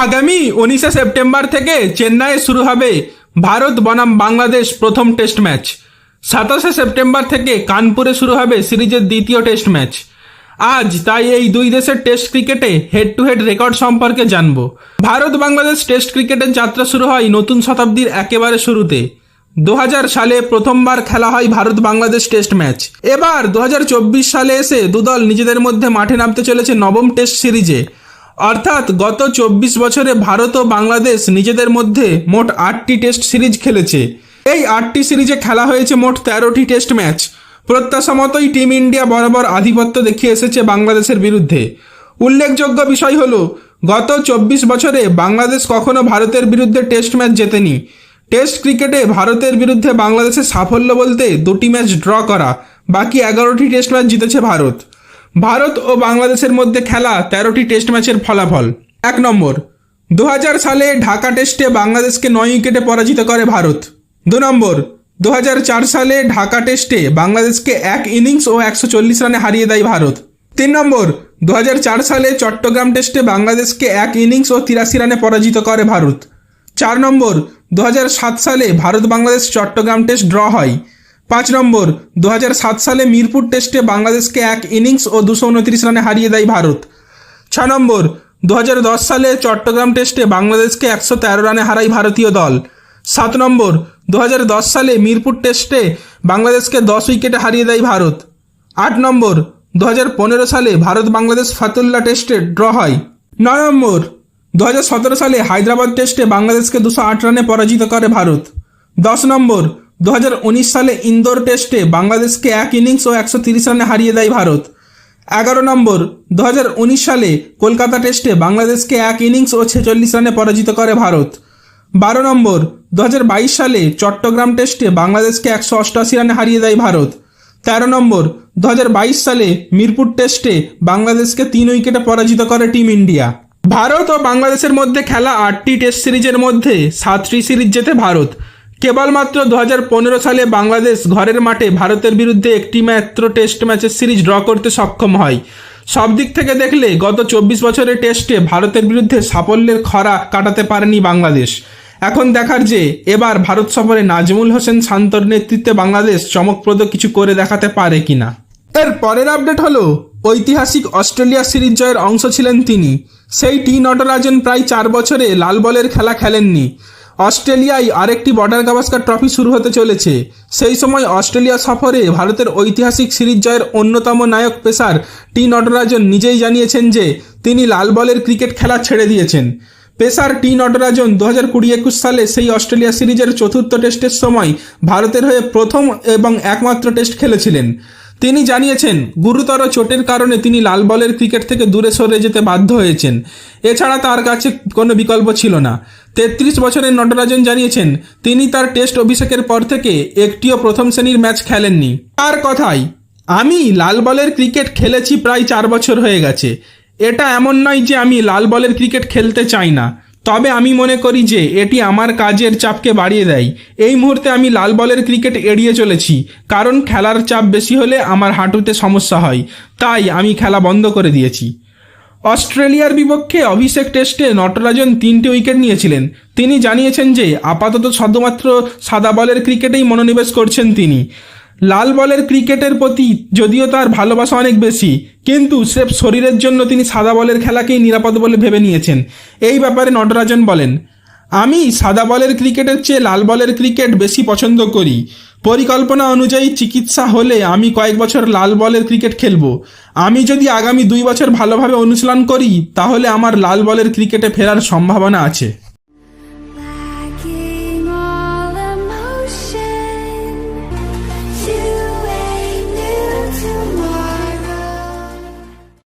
আগামী উনিশে সেপ্টেম্বর থেকে চেন্নাইয়ে শুরু হবে ভারত বনাম বাংলাদেশ প্রথম টেস্ট ম্যাচ। সাতাশে সেপ্টেম্বর থেকে কানপুরে শুরু হবে সিরিজের দ্বিতীয় টেস্ট ম্যাচ। আজ তাই এই দুই দেশের টেস্ট ক্রিকেটে হেড টু হেড রেকর্ড সম্পর্কে জানব। ভারত বাংলাদেশ টেস্ট ক্রিকেটের যাত্রা শুরু হয় নতুন শতাব্দীর একেবারে শুরুতে। দু হাজার সালে প্রথমবার খেলা হয় ভারত বাংলাদেশ টেস্ট ম্যাচ। এবার দু হাজার চব্বিশ সালে এসে দুদল নিজেদের মধ্যে মাঠে নামতে চলেছে নবম টেস্ট সিরিজে। অর্থাৎ গত চব্বিশ বছরে ভারত ও বাংলাদেশ নিজেদের মধ্যে মোট আটটি টেস্ট সিরিজ খেলেছে। এই আটটি সিরিজে খেলা হয়েছে মোট তেরোটি টেস্ট ম্যাচ। প্রত্যাশা মতোই টিম ইন্ডিয়া বরাবর আধিপত্য দেখিয়ে এসেছে বাংলাদেশের বিরুদ্ধে। উল্লেখযোগ্য বিষয় হল, গত চব্বিশ বছরে বাংলাদেশ কখনো ভারতের বিরুদ্ধে টেস্ট ম্যাচ জেতেনি। টেস্ট ক্রিকেটে ভারতের বিরুদ্ধে বাংলাদেশের সাফল্য বলতে দুটি ম্যাচ ড্র করা, বাকি এগারোটি টেস্ট ম্যাচ জিতেছে ভারত। ভারত ও বাংলাদেশের মধ্যে খেলা তেরোটি টেস্ট ম্যাচের ফলাফল। এক নম্বর দু হাজার সালে ঢাকা টেস্টে বাংলাদেশকে নয় উইকেটে পরাজিত করে ভারত। দু নম্বর দু হাজার চার সালে ঢাকা টেস্টে বাংলাদেশকে এক ইনিংস ও একশো চল্লিশ রানে হারিয়ে দেয় ভারত। তিন নম্বর দু হাজার চার সালে চট্টগ্রাম টেস্টে বাংলাদেশকে এক ইনিংস ও তিরাশি রানে পরাজিত করে ভারত। চার নম্বর দু হাজার সাত সালে ভারত বাংলাদেশ চট্টগ্রাম টেস্ট ড্র হয়। পাঁচ নম্বর দু হাজার সাত সালে মিরপুর টেস্টে বাংলাদেশকে এক ইনিংস ও দুশো উনত্রিশ রানে হারিয়ে দেয় ভারত। ছ নম্বর দু হাজার দশ সালে চট্টগ্রাম টেস্টে বাংলাদেশকে একশো তেরো রানে হারায় ভারতীয় দল। সাত নম্বর দু হাজার দশ সালে মিরপুর টেস্টে বাংলাদেশকে দশ উইকেটে হারিয়ে দেয় ভারত। আট নম্বর দু হাজার পনেরো সালে ভারত বাংলাদেশ ফাতুল্লা টেস্টে ড্র হয়। নয় নম্বর দু হাজার সতেরো সালে হায়দ্রাবাদ টেস্টে বাংলাদেশকে দুশো আট রানে পরাজিত করে ভারত। দশ নম্বর দু হাজার উনিশ সালে ইন্দোর টেস্টে বাংলাদেশকে এক ইনিংস ও একশো রানে হারিয়ে দেয় ভারত। এগারো নম্বর দু হাজার উনিশ সালে কলকাতা টেস্টে বাংলাদেশকে এক ইনিংস ও ছেচল্লিশ রানে পরাজিত করে ভারত। বারো নম্বর দু হাজার বাইশ সালে চট্টগ্রাম টেস্টে বাংলাদেশকে একশো অষ্টআশি রানে হারিয়ে দেয় ভারত। তেরো নম্বর দু হাজার বাইশ সালে মিরপুর টেস্টে বাংলাদেশকে তিন উইকেটে পরাজিত করে টিম ইন্ডিয়া। ভারত ও বাংলাদেশের মধ্যে খেলা আটটি টেস্ট সিরিজের মধ্যে সাতটি সিরিজ জেতে ভারত। কেবলমাত্র দু হাজার পনেরো সালে বাংলাদেশ ঘরের মাঠে ভারতের বিরুদ্ধে একটি মাত্র টেস্ট ম্যাচের সিরিজ ড্র করতে সক্ষম হয়। সব দিক থেকে দেখলে গত চব্বিশ বছরের টেস্টে ভারতের বিরুদ্ধে সাফল্যের খরা কাটাতে পারেনি বাংলাদেশ। এখন দেখার যে, এবার ভারত সফরে নাজমুল হোসেন শান্তর নেতৃত্বে বাংলাদেশ চমকপ্রদ কিছু করে দেখাতে পারে কিনা। এর পরের আপডেট হলো, ঐতিহাসিক অস্ট্রেলিয়া সিরিজ জয়ের অংশ ছিলেন তিনি। সেই টি নটরাজন প্রায় চার বছরে লাল বলের খেলা খেলেননি। অস্ট্রেলিয়ায় আরেকটি বর্ডার গাভাস্কার ট্রফি শুরু হতে চলেছে। সেই সময় অস্ট্রেলিয়া সফরে ভারতের ঐতিহাসিক সিরিজ জয়ের অন্যতম নায়ক পেসার টি নটরাজন নিজেই জানিয়েছেন যে, তিনি লাল বলের ক্রিকেট খেলা ছেড়ে দিয়েছেন। পেসার টি নটরাজন দু হাজার কুড়ি একুশ সালে সেই অস্ট্রেলিয়া সিরিজের চতুর্থ টেস্টের সময় ভারতের হয়ে প্রথম এবং একমাত্র টেস্ট খেলেছিলেন। তিনি জানিয়েছেন, গুরুতর চোটের কারণে তিনি লাল বলের ক্রিকেট থেকে দূরে সরে যেতে বাধ্য হয়েছেন। এছাড়া তার কাছে কোনো বিকল্প ছিল না। তেত্রিশ বছরের নটরাজন জানিয়েছেন, তিনি তার টেস্ট অভিষেকের পর থেকে একটিও প্রথম শ্রেণির ম্যাচ খেলেননি। তার কথাই, আমি লাল বলের ক্রিকেট খেলেছি প্রায় চার বছর হয়ে গেছে। এটা এমন নয় যে আমি লাল বলের ক্রিকেট খেলতে চাই না। তবে আমি মনে করি যে এটি আমার কাজের চাপকে বাড়িয়ে দেয়। এই মুহূর্তে আমি লাল বলের ক্রিকেট এড়িয়ে চলেছি, কারণ খেলার চাপ বেশি হলে আমার হাঁটুতে সমস্যা হয়। তাই আমি খেলা বন্ধ করে দিয়েছি। অস্ট্রেলিয়ার বিপক্ষে অভিষেক টেস্টে নটরাজন তিনটি উইকেট নিয়েছিলেন। তিনি জানিয়েছেন যে, আপাতত শুধুমাত্র সাদা বলের ক্রিকেটেই মনোনিবেশ করছেন তিনি। লাল বলের ক্রিকেটের প্রতি যদিও তার ভালোবাসা অনেক বেশি, কিন্তু স্রেফ শরীরের জন্য তিনি সাদা বলের খেলাকেই নিরাপদ বলে ভেবে নিয়েছেন। এই ব্যাপারে নটরাজন বলেন, আমি সাদা বলের ক্রিকেটের চেয়ে লাল বলের ক্রিকেট বেশি পছন্দ করি। পরিকল্পনা অনুযায়ী চিকিৎসা হলে আমি কয়েক বছর লাল বলের ক্রিকেট খেলব। আমি যদি আগামী দুই বছর ভালোভাবে অনুশীলন করি, তাহলে আমার লাল বলের ক্রিকেটে ফেরার সম্ভাবনা আছে।